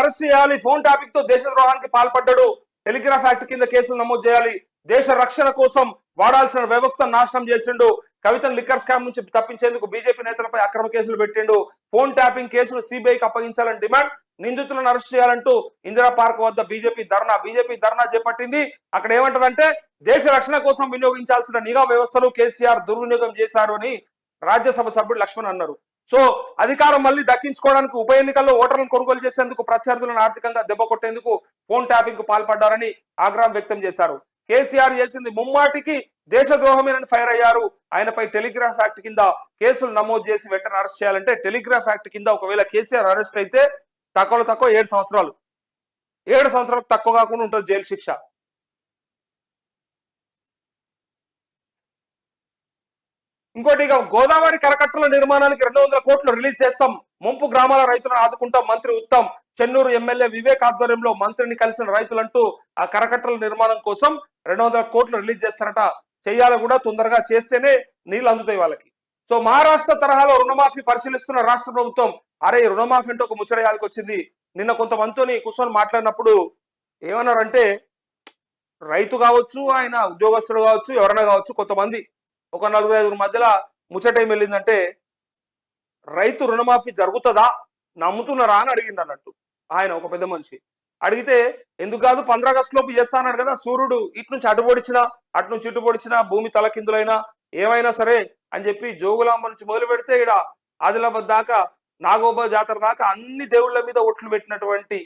Arrest చేయాలి. Phone టాపిక్తో దేశద్రోహానికి పాల్పడ్డాడు. టెలిగ్రాఫ్ యాక్ట్ కింద కేసులు నమోదు చేయాలి. దేశ రక్షణ కోసం వాడాల్సిన వ్యవస్థ నాశనం చేసిండు. కవితను లిక్కర్ స్కామ్ నుంచి తప్పించేందుకు బీజేపీ నేతలపై అక్రమ కేసులు పెట్టిండు. ఫోన్ ట్యాపింగ్ కేసును సిబిఐకి అప్పగించాలని డిమాండ్. నిందితులను అరెస్ట్ చేయాలంటూ ఇందిరా పార్క్ వద్ద బీజేపీ ధర్నా బీజేపీ ధర్నా చేపట్టింది. అక్కడ ఏమంటదంటే దేశ రక్షణ కోసం వినియోగించాల్సిన నిఘా వ్యవస్థలు కేసీఆర్ దుర్వినియోగం చేశారు అని రాజ్యసభ సభ్యుడు లక్ష్మణ్ అన్నారు. సో అధికారం మళ్ళీ దక్కించుకోవడానికి ఉప ఎన్నికల్లో ఓటర్లను కొనుగోలు చేసేందుకు ప్రత్యర్థులను ఆర్థికంగా దెబ్బ కొట్టేందుకు ఫోన్ ట్యాపింగ్కు పాల్పడ్డారని ఆగ్రహం వ్యక్తం చేశారు. కేసీఆర్ చేసింది ముమ్మాటికి దేశద్రోహమేనని ఫైర్ అయ్యారు. ఆయనపై టెలిగ్రాఫ్ యాక్ట్ కింద కేసులు నమోదు చేసి వెంటనే అరెస్ట్ చేయాలంటే టెలిగ్రాఫ్ యాక్ట్ కింద ఒకవేళ కేసీఆర్ అరెస్ట్ అయితే తక్కువలో తక్కువ ఏడు సంవత్సరాలు. ఏడు సంవత్సరాలకు తక్కువ కాకుండా ఉంటుంది జైలు శిక్ష. ఇంకోటి ఇక గోదావరి కరకట్టల నిర్మాణానికి రెండు వందల కోట్లు రిలీజ్ చేస్తాం. ముంపు గ్రామాల రైతులను ఆదుకుంటాం. మంత్రి ఉత్తమ్ చెన్నూరు ఎమ్మెల్యే వివేక్ ఆధ్వర్యంలో మంత్రిని కలిసిన రైతులంటూ ఆ కరకట్టల నిర్మాణం కోసం రెండు వందల కోట్లు రిలీజ్ చేస్తారట. చేయాలి కూడా తొందరగా చేస్తేనే నీళ్ళు అందుతాయి వాళ్ళకి. సో మహారాష్ట్ర తరహాలో రుణమాఫీ పరిశీలిస్తున్న రాష్ట్ర ప్రభుత్వం అరే రుణమాఫీ అంటే ఒక ముచ్చడయాదికి వచ్చింది. నిన్న కొంతమందితోని కూర్చొని మాట్లాడినప్పుడు ఏమన్నారంటే రైతు కావచ్చు ఆయన ఉద్యోగస్తుడు కావచ్చు ఎవరైనా కావచ్చు కొంతమంది ఒక నలుగురు ఐదుగురు మధ్యలో ముచ్చట ఏం వెళ్ళిందంటే రైతు రుణమాఫీ జరుగుతుందా? నమ్ముతున్నారా? అని అడిగిండు అన్నట్టు. ఆయన ఒక పెద్ద మనిషి. అడిగితే ఎందుకు కాదు పంద్ర ఆగస్టు లోపు చేస్తా కదా సూర్యుడు ఇటు నుంచి అటు పొడిచినా అటు నుంచి ఇటు పొడిచినా భూమి తలకిందులైనా ఏమైనా సరే అని చెప్పి జోగులాంబ నుంచి మొదలు పెడితే ఇక్కడ ఆదిలాబాద్ దాకా నాగోబా జాతర దాకా అన్ని దేవుళ్ళ మీద ఒట్లు పెట్టినటువంటి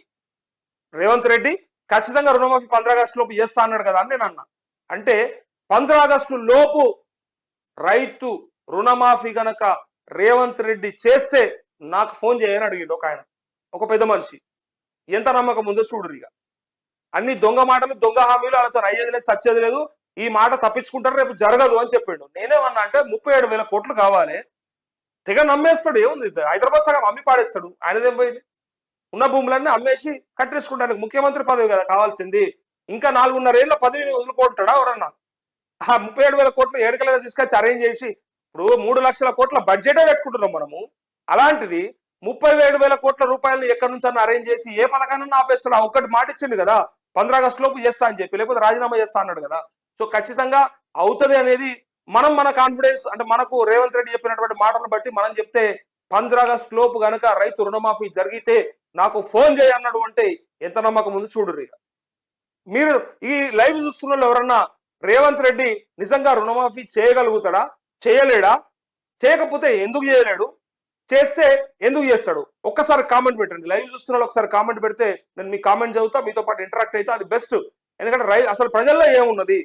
రేవంత్ రెడ్డి ఖచ్చితంగా రుణమాఫీ పంద్ర ఆగస్టు లోపు చేస్తా అన్నాడు కదా అని నేను అన్నా. అంటే పంద్ర ఆగస్టు లోపు రైతు రుణమాఫీ గనక రేవంత్ రెడ్డి చేస్తే నాకు ఫోన్ చేయని అడిగిండు ఒక ఆయన. ఒక పెద్ద మనిషి. ఎంత నమ్మకం ఉందో చూడరు ఇక. అన్ని దొంగ మాటలు దొంగ హామీలు వాళ్ళతో అయ్యేది లేదు సచ్చేది లేదు. ఈ మాట తప్పించుకుంటారు రేపు జరగదు అని చెప్పిండు. నేనేమన్నా అంటే ముప్పై ఏడు వేల కోట్లు కావాలి. తెగ నమ్మేస్తాడు ఏముంది? హైదరాబాద్ సగం అమ్మి పాడేస్తాడు. ఆయనదేం పోయింది? ఉన్న భూములన్నీ అమ్మేసి కట్టేసుకుంటానికి ముఖ్యమంత్రి పదవి కదా కావాల్సింది. ఇంకా నాలుగున్నరేళ్ళ పదవిని వదులుకుంటాడా ఎవరన్నా? ఆ ముప్పై ఏడు వేల కోట్లు ఏడుకలైనా తీసుకొచ్చి అరేంజ్ చేసి ఇప్పుడు మూడు లక్షల కోట్ల బడ్జెటే పెట్టుకుంటున్నాం మనము. అలాంటిది ముప్పై ఏడు వేల కోట్ల రూపాయలను ఎక్కడి నుంచి అన్న అరేంజ్ చేసి ఏ పథకాన్ని ఆపేస్తాడు. ఆ ఒక్కటి మాట ఇచ్చిండు కదా పంద్ర ఆగస్టు లోపు చేస్తా అని చెప్పి లేకపోతే రాజీనామా చేస్తా అన్నాడు కదా. సో ఖచ్చితంగా అవుతది అనేది మనం మన కాన్ఫిడెన్స్ అంటే మనకు రేవంత్ రెడ్డి చెప్పినటువంటి మాటను బట్టి మనం చెప్తే పంద్ర ఆగస్టు లోపు గనక రైతు రుణమాఫీ జరిగితే నాకు ఫోన్ చేయన్నాడు అంటే ఎంత నమ్మకం ఉంది చూడుర్రి మీరు ఈ లైవ్ చూస్తున్న వాళ్ళు ఎవరన్నా రేవంత్ రెడ్డి నిజంగా రుణమాఫీ చేయగలుగుతాడా? చేయలేడా? చేయకపోతే ఎందుకు చేయలేడు? చేస్తే ఎందుకు చేస్తాడు? ఒక్కసారి కామెంట్ పెట్టండి. లైవ్ చూస్తున్న వాళ్ళు ఒకసారి కామెంట్ పెడితే నేను మీ కామెంట్ చదువుతా మీతో పాటు ఇంటరాక్ట్ అయితే అది బెస్ట్ ఎందుకంటే రై అసలు ప్రజల్లో ఏమున్నది?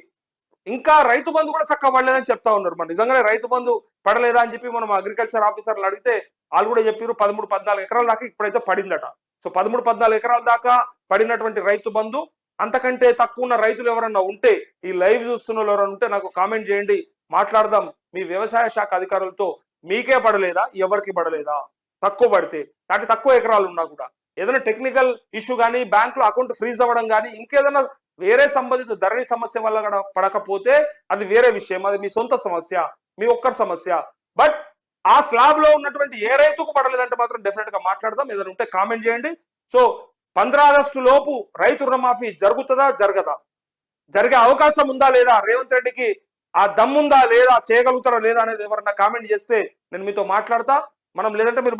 ఇంకా రైతు బంధు కూడా చక్కగా పడలేదని చెప్తా ఉన్నారు. మరి నిజంగానే రైతు బంధు పడలేదా అని చెప్పి మనం అగ్రికల్చర్ ఆఫీసర్లు అడిగితే వాళ్ళు కూడా చెప్పారు పదమూడు పద్నాలుగు ఎకరాల దాకా ఇప్పుడైతే పడిందట. సో పదమూడు పద్నాలుగు ఎకరాల దాకా పడినటువంటి రైతు బంధు అంతకంటే తక్కువ ఉన్న రైతులు ఎవరన్నా ఉంటే ఈ లైవ్ చూస్తున్న వాళ్ళు ఎవరైనా ఉంటే నాకు కామెంట్ చేయండి. మాట్లాడదాం. మీ వ్యవసాయ శాఖ అధికారులతో మీకే పడలేదా? ఎవరికి పడలేదా? తక్కువ పడితే. అంటే తక్కువ ఎకరాలు ఉన్నా కూడా. ఏదైనా టెక్నికల్ ఇష్యూ కానీ బ్యాంకులో అకౌంట్ ఫ్రీజ్ అవ్వడం కానీ ఇంకేదైనా వేరే సంబంధిత ధరణి సమస్య వల్ల కూడా పడకపోతే అది వేరే విషయం. అది మీ సొంత సమస్య మీ ఒక్కరి సమస్య. బట్ ఆ స్లాబ్లో ఉన్నటువంటి ఏ రైతుకు పడలేదంటే మాత్రం డెఫినెట్గా మాట్లాడదాం. ఏదైనా ఉంటే కామెంట్ చేయండి. సో ఆగస్టు లోపు రైతు రుణమాఫీ జరుగుతుందా? జరగదా. జరిగే అవకాశం ఉందా లేదా? రేవంత్ రెడ్డికి ఆ దమ్ముందా లేదా? చేయగలుగుతారా లేదా అనేది ఎవరన్నా కామెంట్ చేస్తే నేను మీతో మాట్లాడతా. మనం లేదంటే మీరు